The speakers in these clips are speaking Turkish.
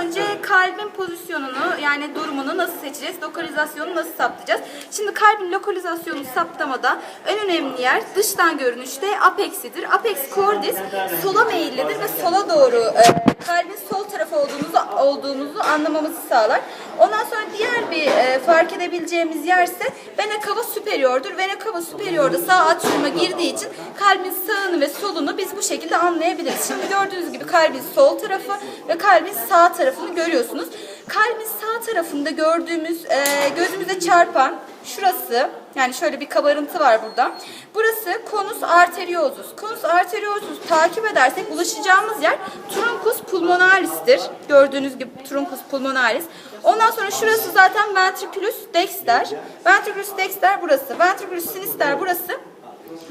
önce kalbin pozisyonunu yani durumunu nasıl seçeceğiz? Lokalizasyonu nasıl saptayacağız? Şimdi kalbin lokalizasyonunu saptamada en önemli yer dıştan görünüşte apeksidir. Apex cordis sola meyillidir ve sola doğru e, kalbin sol tarafı olduğumuzu, olduğumuzu anlamamızı sağlar. Ondan sonra diğer bir e, fark edebileceğimiz yerse vena cava superior'dur. Vena cava superior'da sağ atriuma girdiği için kalbin sağını ve solunu biz bu şekilde anlayabiliriz. Şimdi gördüğünüz gibi kalbin sol tarafı ve kalbin sağ tarafını görüyorsunuz. Kalbin sağ tarafında gördüğümüz e, gözümüze çarpan şurası yani şöyle bir kabarıntı var burada. Burası konus arteriosus. Konus arteriosus takip edersek ulaşacağımız yer truncus pulmonalis'tir. Gördüğünüz gibi truncus pulmonalis. Ondan sonra şurası zaten ventriculus dexter. Ventriculus dexter burası. Ventriculus sinister burası.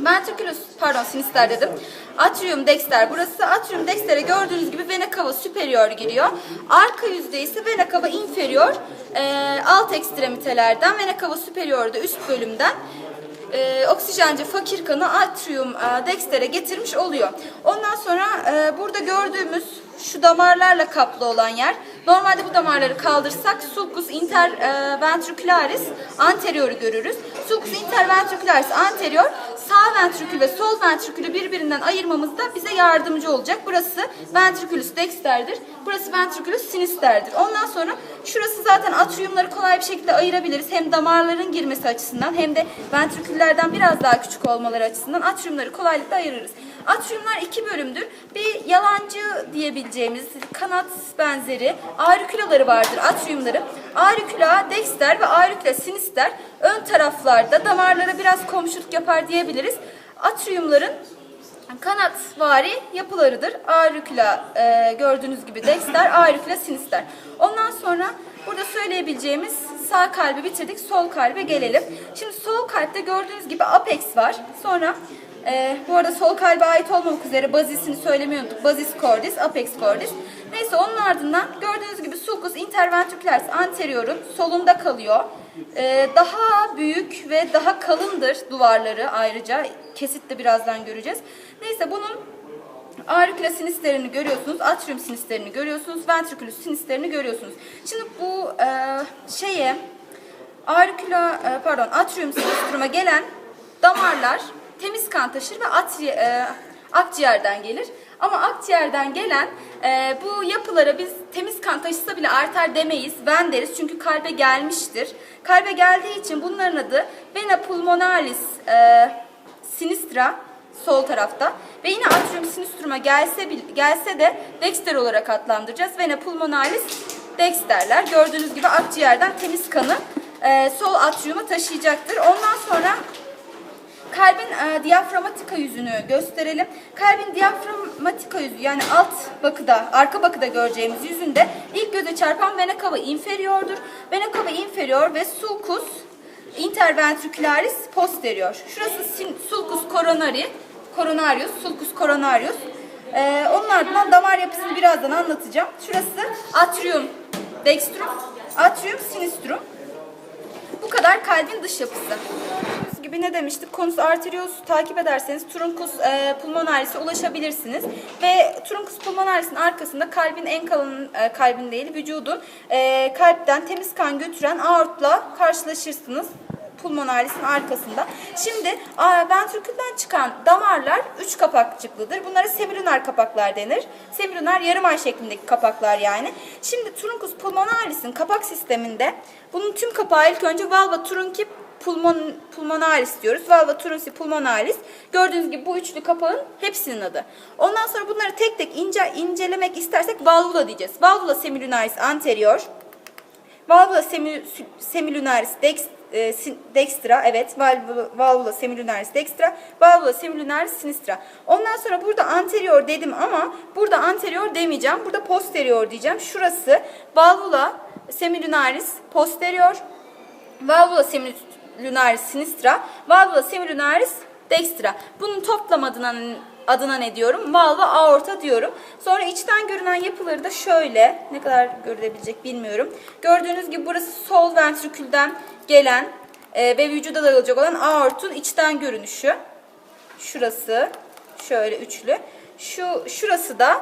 Ventriculus, pardon sinister dedim. Atrium dexter burası. Atrium dexter'e gördüğünüz gibi vena superior giriyor. Arka yüzde ise vena inferior e, alt ekstremitelerden, vena cava superior da üst bölümden e, oksijenci fakir kanı atrium e, dexter'e getirmiş oluyor. Ondan sonra e, burada gördüğümüz şu damarlarla kaplı olan yer. Normalde bu damarları kaldırsak sulcus interventricularis anterior'u görürüz. Sulcus interventricularis anterior sağ ventrikül ve sol ventrikülü birbirinden ayırmamızda bize yardımcı olacak. Burası ventriculus dexter'dir. Burası ventriculus sinister'dir. Ondan sonra şurası zaten atriumları kolay bir şekilde ayırabiliriz. Hem damarların girmesi açısından hem de ventriküllerden biraz daha küçük olmaları açısından atriumları kolaylıkla ayırırız. Atriumlar iki bölümdür. Bir yalancı diyebileceğimiz kanat benzeri auriculaları vardır atriumları. Auricula dexter ve auricula sinister ön taraflarda damarlara biraz komşuluk yapar diyebiliriz. Atriumların kanatvari yapılarıdır. Auricula e, gördüğünüz gibi dexter, auricula sinister. Ondan sonra burada söyleyebileceğimiz sağ kalbi bitirdik, sol kalbe gelelim. Şimdi sol kalpte gördüğünüz gibi apex var. Sonra e, bu arada sol kalbe ait olmamak üzere bazisini söylemeyi unuttuk. Basis cordis, apex cordis. Neyse onun ardından gördüğünüz gibi sulcus interventricularis anterior'un solunda kalıyor. E, daha büyük ve daha kalındır duvarları ayrıca. Kesit de birazdan göreceğiz. Neyse bunun Auricula sinisterini görüyorsunuz, atrium sinisterini görüyorsunuz, ventriculus sinisterini görüyorsunuz. Şimdi bu e, şeye auricula e, pardon atrium sinistruma gelen damarlar temiz kan taşır ve atri, e, akciğerden gelir. Ama akciğerden gelen e, bu yapılara biz temiz kan taşısa bile arter demeyiz, ven deriz çünkü kalbe gelmiştir. Kalbe geldiği için bunların adı vena pulmonalis e, sinistra sol tarafta ve yine atrium sinistruma gelse gelse de dexter olarak adlandıracağız. Vena pulmonalis dexterler. Gördüğünüz gibi akciğerden temiz kanı e, sol atriuma taşıyacaktır. Ondan sonra kalbin e, diyaframatika yüzünü gösterelim. Kalbin diyaframatika yüzü yani alt bakıda, arka bakıda göreceğimiz yüzünde ilk göze çarpan vena cava inferior'dur. Vena cava inferior ve sulcus interventricularis posterior. Şurası sin- sulcus coronari, coronarius, sulcus coronarius. Ee, onun ardından damar yapısını birazdan anlatacağım. Şurası atrium dextrum, atrium sinistrum. Bu kadar kalbin dış yapısı. Gibi ne demiştik? Konus arteriosu takip ederseniz truncus e, pulmonaris'e ulaşabilirsiniz. Ve truncus pulmonaris'in arkasında kalbin en kalın e, kalbin değil vücudun e, kalpten temiz kan götüren aortla karşılaşırsınız pulmonaris'in arkasında. Şimdi ventrikülden çıkan damarlar üç kapakçıklıdır. Bunlara semilunar kapaklar denir. Semilunar yarım ay şeklindeki kapaklar yani. Şimdi truncus pulmonaris'in kapak sisteminde bunun tüm kapağı ilk önce valva trunci pulmon, pulmonaris diyoruz. Valva trunci pulmonaris. Gördüğünüz gibi bu üçlü kapağın hepsinin adı. Ondan sonra bunları tek tek ince, incelemek istersek valvula diyeceğiz. Valvula semilunaris anterior. Valvula semi, semilunaris dex, e, dextra, evet, valvula semilunaris dextra, valvula semilunaris sinistra. Ondan sonra burada anterior dedim ama burada anterior demeyeceğim. Burada posterior diyeceğim. Şurası valvula semilunaris posterior, valvula semilunaris sinistra, valvula semilunaris dextra. Bunun toplam adına adına ne diyorum? Valva aorta diyorum. Sonra içten görünen yapıları da şöyle. Ne kadar görülebilecek bilmiyorum. Gördüğünüz gibi burası sol ventrikülden gelen e, ve vücuda dağılacak olan aortun içten görünüşü. Şurası şöyle üçlü. Şu şurası da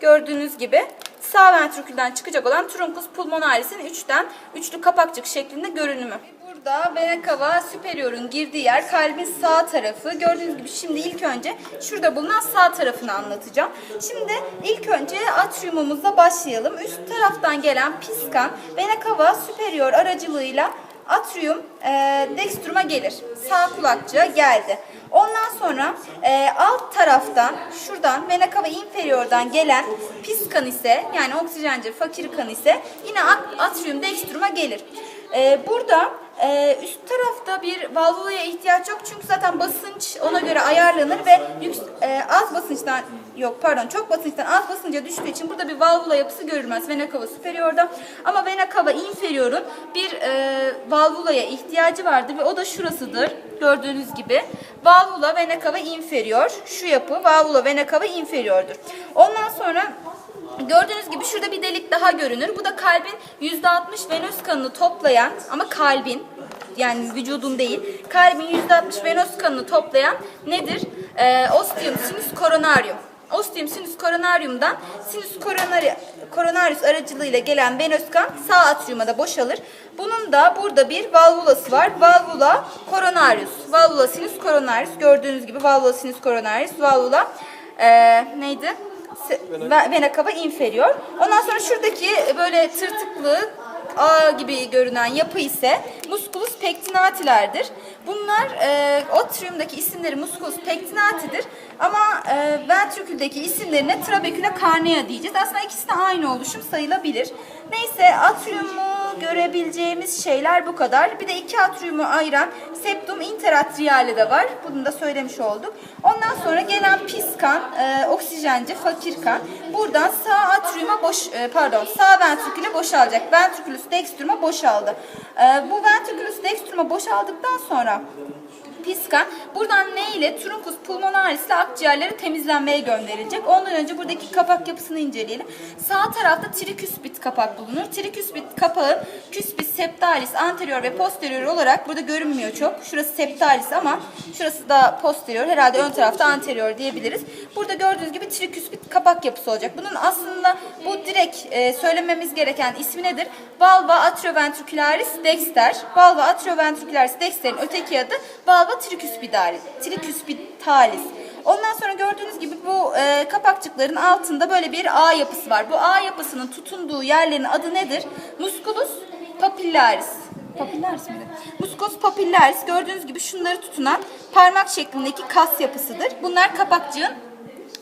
gördüğünüz gibi sağ ventrikülden çıkacak olan truncus pulmonalis'in üçten üçlü kapakçık şeklinde görünümü. Burada vena cava superior'un girdiği yer kalbin sağ tarafı. Gördüğünüz gibi şimdi ilk önce şurada bulunan sağ tarafını anlatacağım. Şimdi ilk önce atriumumuzla başlayalım. Üst taraftan gelen pis kan vena cava superior aracılığıyla atrium e, dextrum'a gelir. Sağ kulakçığa geldi. Ondan sonra e, alt taraftan şuradan vena cava inferior'dan gelen pis kan ise yani oksijenci fakir kan ise yine at- atrium dextrum'a gelir. E, burada e, üst tarafta bir valvulaya ihtiyaç yok. Çünkü zaten basınç ona göre ayarlanır ve e, az basınçtan yok pardon çok basınçtan az basınca düştüğü için burada bir valvula yapısı görülmez. Vena cava superior'da ama vena cava inferior'un bir e, valvulaya ihtiyacı vardır ve o da şurasıdır gördüğünüz gibi. Valvula vena cava inferior. Şu yapı valvula vena cava inferior'dur. Ondan sonra Gördüğünüz gibi şurada bir delik daha görünür. Bu da kalbin %60 venöz kanını toplayan ama kalbin yani vücudun değil kalbin %60 venöz kanını toplayan nedir? Ee, ostium sinus coronarium. Ostium sinus coronarium'dan sinus coronari, coronarius aracılığıyla gelen venöz kan sağ atriuma da boşalır. Bunun da burada bir valvulası var. Valvula coronarius. Valvula sinus coronarius. Gördüğünüz gibi valvula sinus coronarius. Valvula ee, neydi? Ve- vena cava inferior. Ondan sonra şuradaki böyle tırtıklı ağ gibi görünen yapı ise musculus pectinatilerdir. Bunlar e, atriumdaki isimleri musculus pectinatidir ama e, ventriküldeki isimlerine trabeküle carnea diyeceğiz. Aslında ikisi de aynı oluşum sayılabilir. Neyse atriumu görebileceğimiz şeyler bu kadar. Bir de iki atriumu ayıran septum interatriale de var. Bunu da söylemiş olduk. Ondan sonra gelen pis kan, e, oksijenci, fakir kan. Buradan sağ atriuma boş, e, pardon sağ ventriküle boşalacak. Ventriculus dextrum'a boşaldı. E, bu ventriculus dextrum'a boşaldıktan sonra pis kan buradan ne ile truncus pulmonaris ile akciğerleri temizlenmeye gönderilecek. Ondan önce buradaki kapak yapısını inceleyelim. Sağ tarafta triküspit kapak bulunur. Triküspit kapağı küspit septalis anterior ve posterior olarak burada görünmüyor çok. Şurası septalis ama şurası da posterior. Herhalde ön tarafta anterior diyebiliriz. Burada gördüğünüz gibi triküspit kapak yapısı olacak. Bunun aslında bu direkt e, söylememiz gereken ismi nedir? Valva atrioventricularis dexter. Valva atrioventricularis dexter'in öteki adı valva tricuspidalis. Tricuspitalis. Ondan sonra gördüğünüz gibi bu e, kapakçıkların altında böyle bir ağ yapısı var. Bu ağ yapısının tutunduğu yerlerin adı nedir? Musculus papillaris. Papillaris miydi? Musculus papillaris gördüğünüz gibi şunları tutunan parmak şeklindeki kas yapısıdır. Bunlar kapakçığın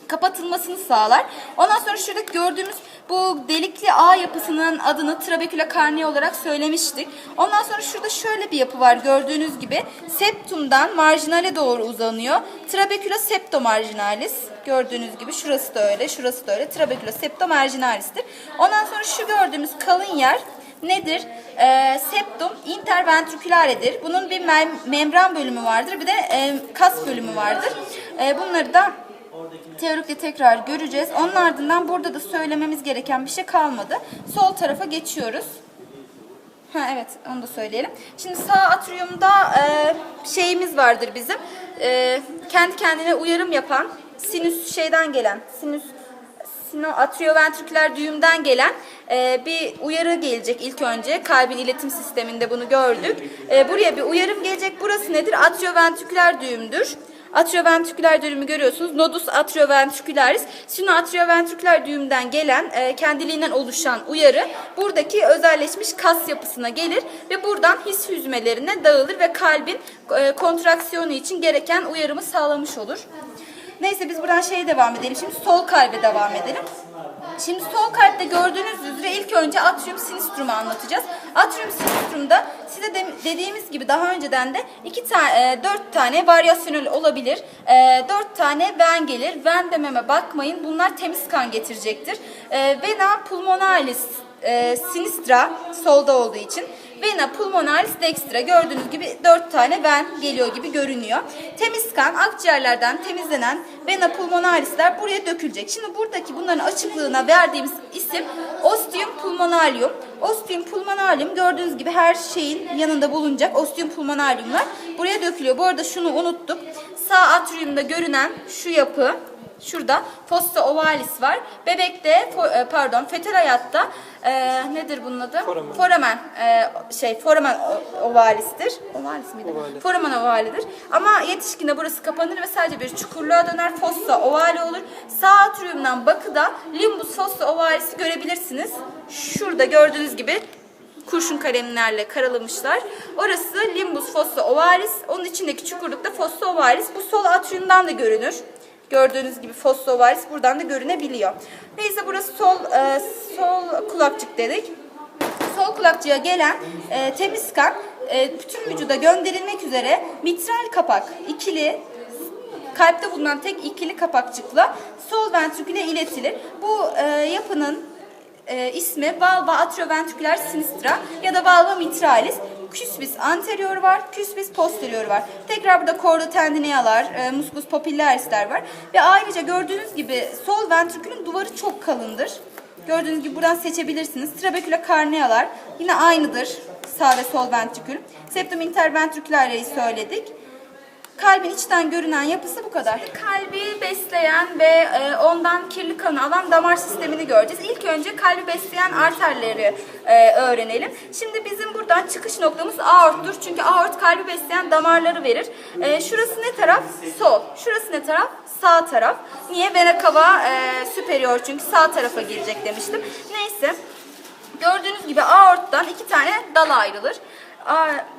kapatılmasını sağlar. Ondan sonra şurada gördüğümüz bu delikli ağ yapısının adını trabeküle carnea olarak söylemiştik. Ondan sonra şurada şöyle bir yapı var gördüğünüz gibi. Septumdan marjinale doğru uzanıyor. Trabeküle septomarginalis. Gördüğünüz gibi şurası da öyle, şurası da öyle. Trabeküle septomarginalis'tir. Ondan sonra şu gördüğümüz kalın yer nedir? Ee, septum interventriculare'dir. Bunun bir mem- membran bölümü vardır, bir de e, kas bölümü vardır. E, bunları da Teorikte tekrar göreceğiz. Onun ardından burada da söylememiz gereken bir şey kalmadı. Sol tarafa geçiyoruz. Ha evet onu da söyleyelim. Şimdi sağ atriumda e, şeyimiz vardır bizim. E, kendi kendine uyarım yapan sinüs şeyden gelen sinüs sino atrioventriküler düğümden gelen e, bir uyarı gelecek ilk önce. Kalbin iletim sisteminde bunu gördük. E, buraya bir uyarım gelecek. Burası nedir? Atrioventriküler düğümdür. Atrioventriküler düğümü görüyorsunuz. Nodus atrioventricularis. Sino atrioventriküler düğümden gelen e, kendiliğinden oluşan uyarı buradaki özelleşmiş kas yapısına gelir ve buradan his hüzmelerine dağılır ve kalbin e, kontraksiyonu için gereken uyarımı sağlamış olur. Neyse biz buradan şeye devam edelim. Şimdi sol kalbe devam edelim. Şimdi sol kalpte gördüğünüz üzere ilk önce atrium sinistrum'u anlatacağız. Atrium sinistrum'da size de, dediğimiz gibi daha önceden de iki tane, dört tane varyasyonel olabilir. E, dört tane ven gelir. Ven dememe bakmayın. Bunlar temiz kan getirecektir. E, vena pulmonalis e, sinistra solda olduğu için vena pulmonalis dextra gördüğünüz gibi dört tane ven geliyor gibi görünüyor. Temiz kan akciğerlerden temizlenen vena pulmonalisler buraya dökülecek. Şimdi buradaki bunların açıklığına verdiğimiz isim ostium pulmonalium. Ostium pulmonalium gördüğünüz gibi her şeyin yanında bulunacak ostium pulmonaliumlar buraya dökülüyor. Bu arada şunu unuttuk. Sağ atriumda görünen şu yapı Şurada fossa ovalis var. Bebekte e, pardon fetal hayatta e, nedir bunun adı? Foramen. Foramen e, şey foramen ovalistir. Ovalis miydi? Ovali. Foramen ovalidir. Ama yetişkinde burası kapanır ve sadece bir çukurluğa döner. Fossa ovali olur. Sağ atriumdan bakıda limbus fossa ovalisi görebilirsiniz. Şurada gördüğünüz gibi kurşun kalemlerle karalamışlar. Orası limbus fossa ovalis. Onun içindeki çukurlukta fossa ovalis. Bu sol atriumdan da görünür. Gördüğünüz gibi fossa ovalis buradan da görünebiliyor. Neyse burası sol e, sol kulakçık dedik sol kulakçıya gelen e, temiz kan e, bütün vücuda gönderilmek üzere mitral kapak ikili kalpte bulunan tek ikili kapakçıkla sol ventriküle iletilir. Bu e, yapının e, ismi valva atrioventriküler sinistra ya da valva mitralis. Küsbis anterior var, küsbis posterior var. Tekrar burada chorda tendinealar, e, muscus popillarisler var. Ve ayrıca gördüğünüz gibi sol ventrikülün duvarı çok kalındır. Gördüğünüz gibi buradan seçebilirsiniz. Trabeküle karnealar yine aynıdır. Sağ ve sol ventrikül. Septum interventrikülareyi söyledik. Kalbin içten görünen yapısı bu kadar. Kalbi besleyen ve e, ondan kirli kanı alan damar sistemini göreceğiz. İlk önce kalbi besleyen arterleri e, öğrenelim. Şimdi bizim buradan çıkış noktamız aorttur. Çünkü aort kalbi besleyen damarları verir. E, şurası ne taraf? Sol. Şurası ne taraf? Sağ taraf. Niye? Vena cava superior çünkü sağ tarafa girecek demiştim. Neyse. Gördüğünüz gibi aorttan iki tane dal ayrılır.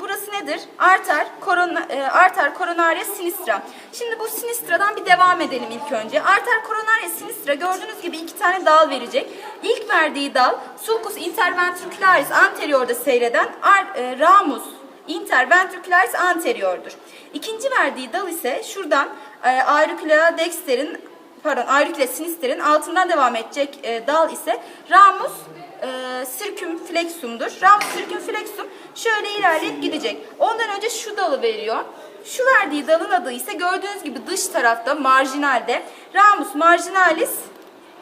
Burası nedir? Arter, korona, e, arter koronaria sinistra. Şimdi bu sinistradan bir devam edelim ilk önce. Arter koronaria sinistra gördüğünüz gibi iki tane dal verecek. İlk verdiği dal sulcus interventricularis anteriorda seyreden ar- e, ramus interventricularis anteriordur. İkinci verdiği dal ise şuradan e, auricula dexter'in pardon auricula sinister'in altından devam edecek e, dal ise ramus e, circumflexum'dur. Ramus circumflexum şöyle ilerleyip gidecek. Ondan önce şu dalı veriyor. Şu verdiği dalın adı ise gördüğünüz gibi dış tarafta marjinalde ramus marginalis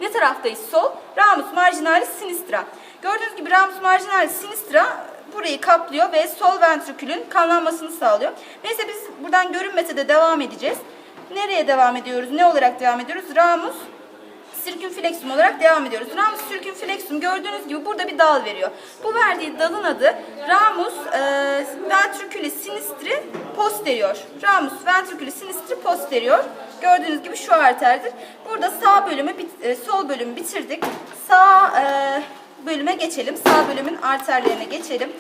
ne taraftayız? Sol. Ramus marginalis sinistra. Gördüğünüz gibi ramus marginalis sinistra burayı kaplıyor ve sol ventrikülün kanlanmasını sağlıyor. Neyse biz buradan görünmese de devam edeceğiz. Nereye devam ediyoruz? Ne olarak devam ediyoruz? Ramus sirkünfleksum olarak devam ediyoruz. Ramus sirkünfleksum gördüğünüz gibi burada bir dal veriyor. Bu verdiği dalın adı Ramus e, ventriculi sinistri posterior. Ramus ventriculi sinistri posterior. Gördüğünüz gibi şu arterdir. Burada sağ bölümü, e, sol bölümü bitirdik. Sağ e, bölüme geçelim. Sağ bölümün arterlerine geçelim.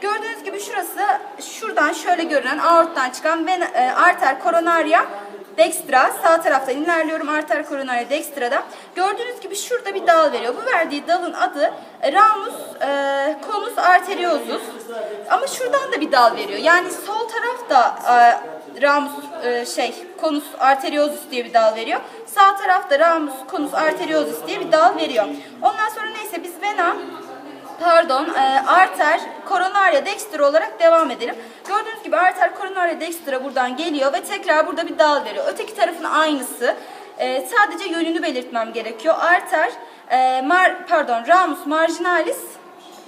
Gördüğünüz gibi şurası şuradan şöyle görünen aorttan çıkan vena, e, arter koronaria Dextra sağ taraftan ilerliyorum arter koronaria dextra'da. Gördüğünüz gibi şurada bir dal veriyor. Bu verdiği dalın adı e, ramus e, conus arteriosus. Ama şuradan da bir dal veriyor. Yani sol tarafta e, ramus e, şey conus arteriosus diye bir dal veriyor. Sağ tarafta ramus conus arteriosus diye bir dal veriyor. Ondan sonra neyse biz vena pardon e, arter koronaria dextra olarak devam edelim. Gördüğünüz gibi arter koronaria dextra buradan geliyor ve tekrar burada bir dal veriyor. Öteki tarafın aynısı. E, sadece yönünü belirtmem gerekiyor. Arter e, mar, pardon ramus marginalis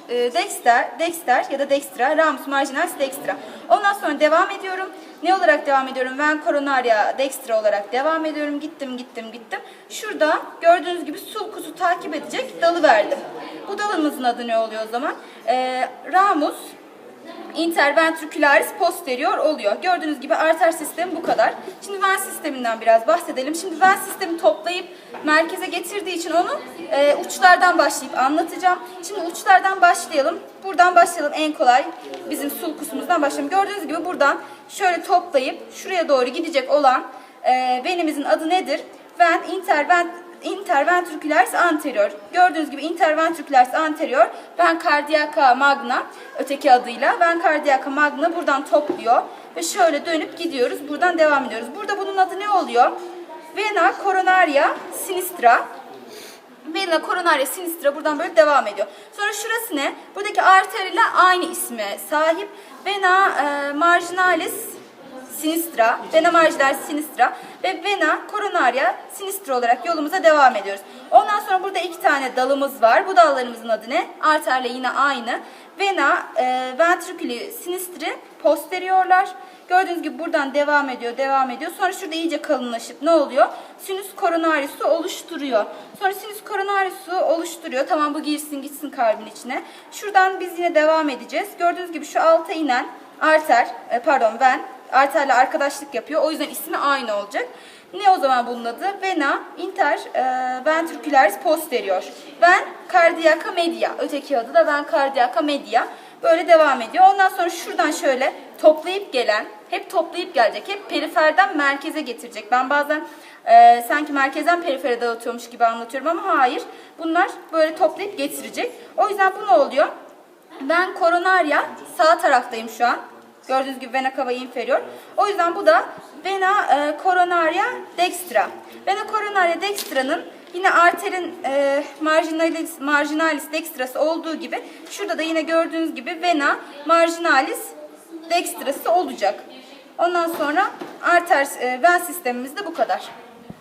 e, dexter, dexter ya da dextra, ramus marginalis dextra. Ondan sonra devam ediyorum. Ne olarak devam ediyorum? Ven coronaria dextra olarak devam ediyorum. Gittim, gittim, gittim. Şurada gördüğünüz gibi sulkusu takip edecek dalı verdim. Bu dalımızın adı ne oluyor o zaman? E, ramus interventricularis posterior oluyor. Gördüğünüz gibi arter sistemi bu kadar. Şimdi ven sisteminden biraz bahsedelim. Şimdi ven sistemi toplayıp merkeze getirdiği için onu e, uçlardan başlayıp anlatacağım. Şimdi uçlardan başlayalım. Buradan başlayalım en kolay. Bizim sulkusumuzdan başlayalım. Gördüğünüz gibi buradan şöyle toplayıp şuraya doğru gidecek olan e, venimizin adı nedir? Ven intervent interventricularis anterior. Gördüğünüz gibi interventricularis anterior, ven cardiaca magna öteki adıyla ven cardiaca magna buradan topluyor ve şöyle dönüp gidiyoruz. Buradan devam ediyoruz. Burada bunun adı ne oluyor? Vena coronaria sinistra. Vena coronaria sinistra buradan böyle devam ediyor. Sonra şurası ne? Buradaki arter ile aynı isme sahip. Vena e, marginalis sinistra, vena marjinalis sinistra ve vena coronaria sinistra olarak yolumuza devam ediyoruz. Ondan sonra burada iki tane dalımız var. Bu dallarımızın adı ne? Arterle yine aynı. Vena e, ventriculi sinistri posteriorlar. Gördüğünüz gibi buradan devam ediyor, devam ediyor. Sonra şurada iyice kalınlaşıp ne oluyor? Sinüs coronarius'u oluşturuyor. Sonra sinüs coronarius'u oluşturuyor. Tamam bu girsin gitsin kalbin içine. Şuradan biz yine devam edeceğiz. Gördüğünüz gibi şu alta inen arter, e, pardon ven, arterle arkadaşlık yapıyor. O yüzden ismi aynı olacak. Ne o zaman bunun adı? Vena inter e, ventricularis posterior. Ven cardiaca media. Öteki adı da ven cardiaca media. Böyle devam ediyor. Ondan sonra şuradan şöyle toplayıp gelen, hep toplayıp gelecek. Hep periferden merkeze getirecek. Ben bazen e, sanki merkezden perifere dağıtıyormuş gibi anlatıyorum ama hayır. Bunlar böyle toplayıp getirecek. O yüzden bu ne oluyor? Ben koronaria sağ taraftayım şu an. Gördüğünüz gibi vena cava inferior. O yüzden bu da vena e, coronaria dextra. Vena coronaria dextra'nın yine arterin e, marginalis, marginalis dextrası olduğu gibi şurada da yine gördüğünüz gibi vena marginalis dextrası olacak. Ondan sonra arter e, ven sistemimiz de bu kadar.